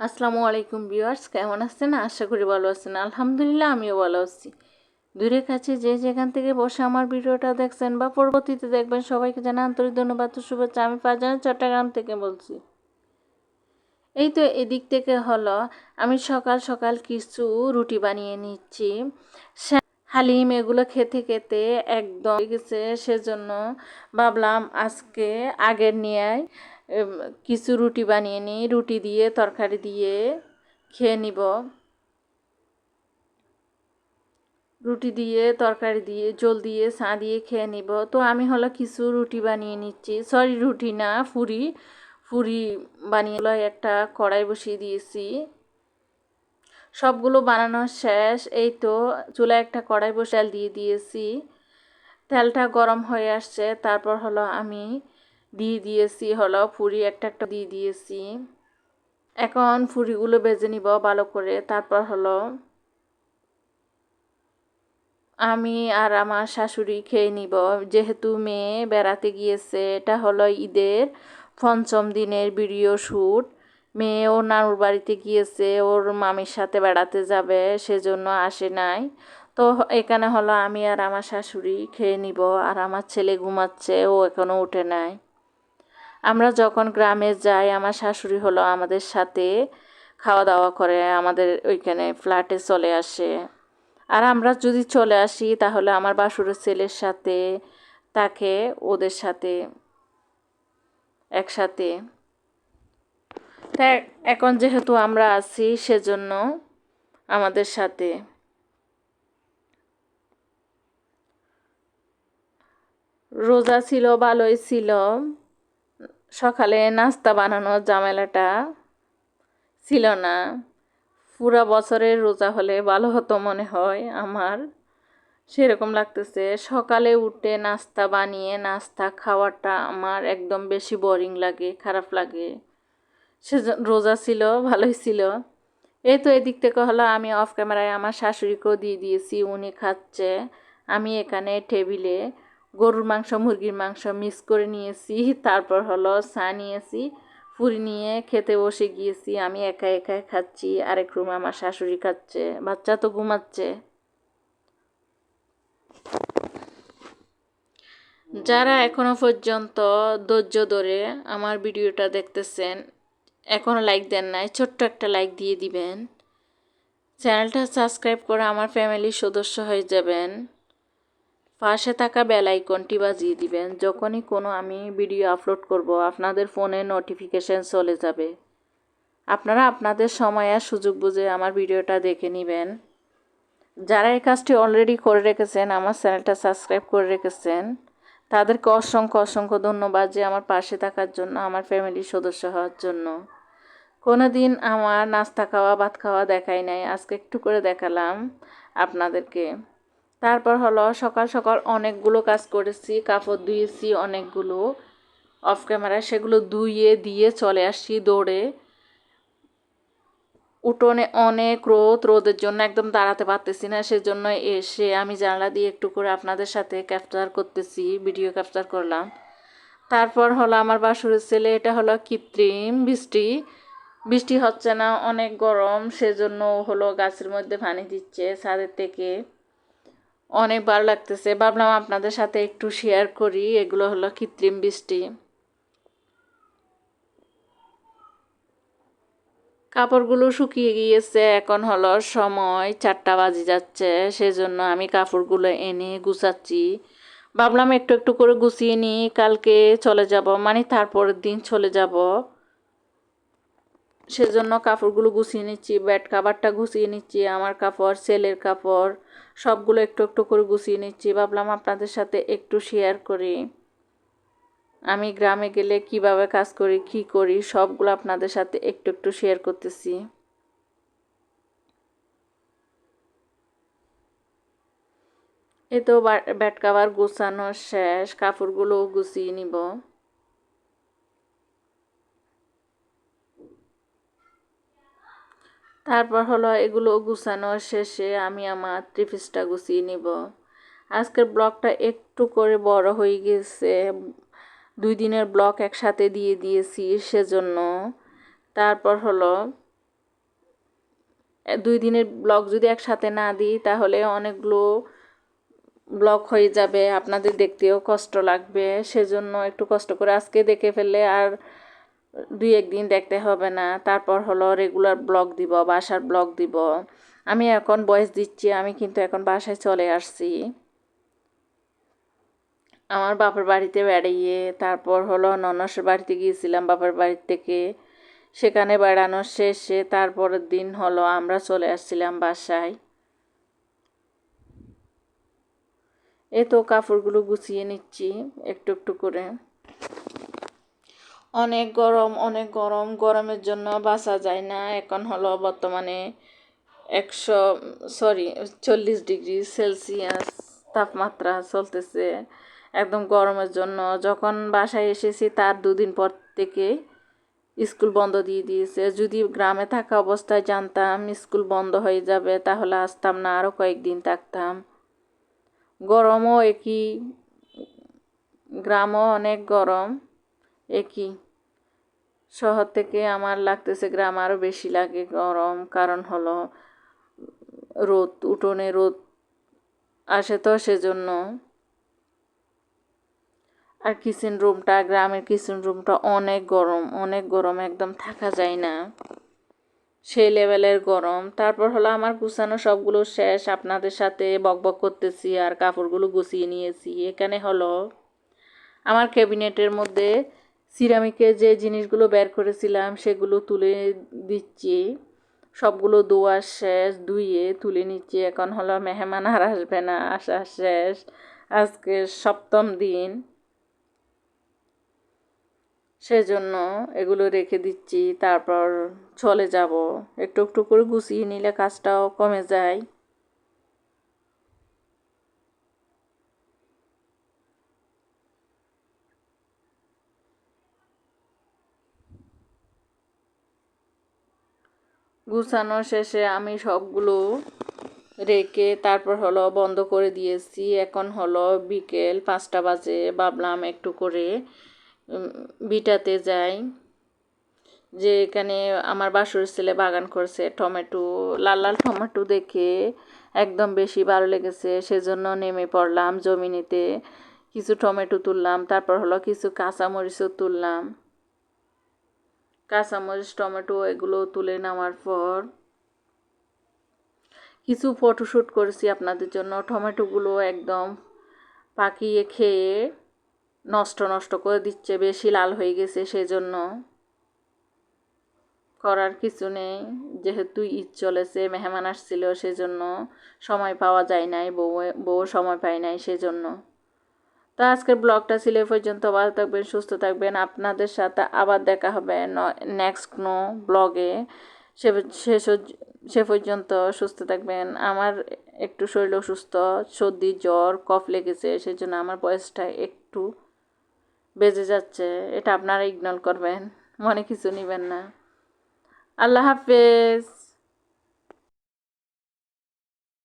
আসসালামু আলাইকুম ভিউয়ার্স, কেমন আছেন? আশা করি ভালো আছেন। আলহামদুলিল্লাহ, আমিও ভালো আছি। দূরে কাছে যে যেখান থেকে বসে আমার ভিডিওটা দেখছেন বা পরবর্তীতে দেখবেন, সবাইকে জানা আন্তরিক ধন্যবাদ শুভেচ্ছা। আমি ফারজানা, চট্টগ্রাম থেকে বলছি। এই তো এদিক থেকে হলো, আমি সকাল সকাল কিছু রুটি বানিয়ে নিচ্ছি। হালিম এগুলো খেতে খেতে একদম গেছে সেজন্য ভাবলাম আজকে আগের নিয়ে কিছু রুটি বানিয়ে নিই রুটি দিয়ে, তরকারি দিয়ে খেয়ে নিব। রুটি দিয়ে, তরকারি দিয়ে, জল দিয়ে চা দিয়ে খেয়ে নিব। তো আমি হলো কিছু রুটি বানিয়ে নিচ্ছি। সরি, রুটি না, ফুরি। ফুরি বানিয়ে একটা কড়াই বসিয়ে দিয়েছি। সবগুলো বানানো শেষ। এই তো চুলায় একটা কড়াই বসে দিয়ে দিয়েছি। তেলটা গরম হয়ে আসছে। তারপর হলো আমি দিয়ে দিয়েছি, হলো ফুরি, একটা একটা দিয়ে দিয়েছি। এখন ফুরিগুলো বেজে নিব ভালো করে। তারপর হলো আমি আর আমার শাশুড়ি খেয়ে নিব। যেহেতু মেয়ে বেড়াতে গিয়েছে, এটা হলো ঈদের পঞ্চম দিনের ভিডিও শ্যুট মেয়ে ওর নানুর বাড়িতে গিয়েছে, ওর মামির সাথে বেড়াতে যাবে, সেজন্য আসে নাই। তো এখানে হলো আমি আর আমার শাশুড়ি খেয়ে নিব, আর আমার ছেলে ঘুমাচ্ছে, ও এখনও উঠে নাই। আমরা যখন গ্রামে যাই, আমার শাশুড়ি হলো আমাদের সাথে খাওয়া দাওয়া করে, আমাদের ওইখানে ফ্ল্যাটে চলে আসে। আর আমরা যদি চলে আসি, তাহলে আমার বাসুরের ছেলের সাথে, তাকে ওদের সাথে, একসাথে। এখন যেহেতু আমরা আছি, সেজন্য আমাদের সাথে। রোজা ছিল, ভালোই ছিল। সকালে নাস্তা বানানোর ঝামেলাটা ছিল না। পুরা বছরের রোজা হলে ভালো হতো মনে হয় আমার। সেরকম লাগতেছে। সকালে উঠে নাস্তা বানিয়ে, নাস্তা খাওয়াটা আমার একদম বেশি বোরিং লাগে, খারাপ লাগে। সে রোজা ছিল, ভালোই ছিল। এই তো এদিক থেকে হলো, আমি অফ ক্যামেরায় আমার শাশুড়িকেও দিয়ে দিয়েছি, উনি খাচ্ছে। আমি এখানে টেবিলে গরুর মাংস, মুরগির মাংস মিক্স করে নিয়েছি। তারপর হলো চা নিয়েছি, পুরি নিয়ে খেতে বসে গিয়েছি। আমি একা একা খাচ্ছি, আরেক রুমে আমার শাশুড়ি খাচ্ছে, বাচ্চা তো ঘুমাচ্ছে। যারা এখনও পর্যন্ত ধৈর্য ধরে আমার ভিডিওটা দেখতেছেন এখনও লাইক দেন নাই, ছোট্ট একটা লাইক দিয়ে দিবেন। চ্যানেলটা সাবস্ক্রাইব করে আমার ফ্যামিলির সদস্য হয়ে যাবেন। পাশে থাকা বেল আইকনটি বাজিয়ে দিবেন। যখনই কোনো আমি ভিডিও আপলোড করব, আপনাদের ফোনে নোটিফিকেশান চলে যাবে। আপনারা আপনাদের সময় আর সুযোগ বুঝে আমার ভিডিওটা দেখে নেবেন। যারা এই কাজটি অলরেডি করে রেখেছেন, আমার চ্যানেলটা সাবস্ক্রাইব করে রেখেছেন, তাদেরকে অসংখ্য অসংখ্য ধন্যবাদ যে আমার পাশে থাকার জন্য, আমার ফ্যামিলির সদস্য হওয়ার জন্য। কোনো দিন আমার নাস্তা খাওয়া, ভাত খাওয়া দেখাই নাই। আজকে একটু করে দেখালাম আপনাদেরকে। তারপর হলো সকাল সকাল অনেকগুলো কাজ করেছি, কাপড় ধুয়েছি অনেকগুলো অফ ক্যামেরায় সেগুলো ধুয়ে দিয়ে চলে আসছি দৌড়ে। উঠোনে অনেক রোদ, রোদের জন্য একদম দাঁড়াতে পারতেছি না, সেজন্য এসে আমি জানলা দিয়ে একটু করে আপনাদের সাথে ক্যাপচার করতেছি ভিডিও ক্যাপচার করলাম। তারপর হলো আমার বাসুরের ছেলে, এটা হলো কৃত্রিম বৃষ্টি। বৃষ্টি হচ্ছে না, অনেক গরম, সেজন্য হলো গাছের মধ্যে পানি দিচ্ছে ছাদের থেকে। অনেক ভালো লাগতেছে। ভাবলাম আপনাদের সাথে একটু শেয়ার করি। এগুলো হলো কৃত্রিম বৃষ্টি। কাপড়গুলো শুকিয়ে গিয়েছে। এখন হলো সময়, চারটা বাজে যাচ্ছে। সেজন্য আমি কাপড়গুলো এনে গুছাচ্ছি। ভাবলাম একটু একটু করে গুছিয়ে নিই। কালকে চলে যাব। মানে তারপরের দিন চলে যাব। সেজন্য কাপড়গুলো গুছিয়ে নিচ্ছি ব্যাট কাভারটা গুছিয়ে নিচ্ছি, আমার কাপড় ছেলের কাপড়, সবগুলো একটু একটু করে গুছিয়ে নিচ্ছি। ভাবলাম আপনাদের সাথে একটু শেয়ার করি। আমি গ্রামে গেলে কীভাবে কাজ করি, কি করি, সবগুলো আপনাদের সাথে একটু একটু শেয়ার করতেছি। এ তো ব্যাট কাভার গুছানো শেষ কাপড়গুলো গুছিয়ে নিব। তারপর হলো এগুলো গুছানোর শেষে আমি আমার ত্রিপিসটা গুছিয়ে নিব। আজকের ব্লগটা একটু করে বড় হয়ে গেছে। দুই দিনের ব্লক একসাথে দিয়ে দিয়েছি সেজন্য। তারপর হলো দুই দিনের ব্লগ যদি একসাথে না দিই তাহলে অনেকগুলো ব্লগ হয়ে যাবে। আপনাদের দেখতেও কষ্ট লাগবে। সেজন্য একটু কষ্ট করে আজকে দেখে ফেললে আর দুই একদিন দেখতে হবে না। তারপর হলো রেগুলার ব্লগ দিব, বাসার ব্লগ দিব। আমি এখন বয়স দিচ্ছি, আমি কিন্তু এখন বাসায় চলে আসছি। আমার বাপের বাড়িতে বেড়িয়ে তারপর হলো ননসের বাড়িতে গিয়েছিলাম বাপের বাড়ি থেকে। সেখানে বেড়ানোর শেষে তারপরের দিন হলো আমরা চলে আসছিলাম বাসায়। এ তো কাপড়গুলো গুছিয়ে নিচ্ছি, একটু একটু করে। অনেক গরম অনেক গরম। গরমের জন্য বাঁচা যায় না। এখন হলো বর্তমানে একশো, সরি, চল্লিশ ডিগ্রি সেলসিয়াস তাপমাত্রা চলতেছে একদম গরমের জন্য। যখন বাসায় এসেছি তার দুদিন পর থেকে স্কুল বন্ধ দিয়ে দিয়েছে। যদি গ্রামে থাকা অবস্থায় জানতাম স্কুল বন্ধ হয়ে যাবে, তাহলে আসতাম না আরও কয়েকদিন থাকতাম। গরমও একই, গ্রামও অনেক গরম। একই শহর থেকে আমার লাগতেছে গ্রাম আরও বেশি লাগে গরম, কারণ হলো রোদ, উঠোনে রোদ আসে তো সেজন্য। আর কিচেন রুমটা গ্রামের কিচেন রুমটা অনেক গরম অনেক গরম, একদম থাকা যায় না। সেই লেভেলের গরম। তারপর হলো আমার গুছানো সবগুলো শেষ, আপনাদের সাথে বকবক করতেছি আর কাপড়গুলো গুছিয়ে নিয়েছি। এখানে হলো আমার ক্যাবিনেটের মধ্যে সিরামিকের যে জিনিসগুলো বের করেছিলাম, সেগুলো তুলে দিচ্ছি। সবগুলো দোয়া শেষ, ধুয়ে তুলে নিচ্ছি। এখন হলো মেহমান আর আসবে না, আসা শেষ। আজকে সপ্তম দিন। সেজন্য এগুলো রেখে দিচ্ছি। তারপর চলে যাব। একটু একটু করে গুছিয়ে নিলে কাজটাও কমে যায়। গুছানো শেষে আমি সবগুলো রেখে তারপর হলো বন্ধ করে দিয়েছি। এখন হলো বিকেল পাঁচটা বাজে, ভাবলাম একটু করে বিটাতে যাই। যে এখানে আমার বাসুর ছেলে বাগান করছে, টমেটো, লাল লাল টমেটো দেখে একদম বেশি ভালো লেগেছে। সেজন্য নেমে পড়লাম জমিনিতে, কিছু টমেটো তুললাম, তারপর হলো কিছু কাঁচামরিচও তুললাম। কাঁচামরিচ, টমেটো এগুলো তুলে নেওয়ার পর কিছু ফটোশ্যুট করেছি আপনাদের জন্য। টমেটোগুলো একদম পাকিয়ে খেয়ে নষ্ট নষ্ট করে দিচ্ছে, বেশি লাল হয়ে গেছে সেজন্য। করার কিছু নেই, যেহেতু ঈদ চলেছে, মেহমান আসছিল সেজন্য সময় পাওয়া যায় নাই বউ বউ সময় পায় নাই সেজন্য। তো আজকের ব্লগটা ছিল এ পর্যন্ত। ভালো থাকবেন, সুস্থ থাকবেন। আপনাদের সাথে আবার দেখা হবে নেক্সট কোনো ব্লগে। সে সে পর্যন্ত সুস্থ থাকবেন। আমার একটু শরীর অসুস্থ, সর্দি, জ্বর, কফ লেগেছে, সেজন্য আমার বয়সটা একটু বেজে যাচ্ছে। এটা আপনারা ইগনোর করবেন। মনে কিছু নেবেন না। আল্লাহ হাফেজ।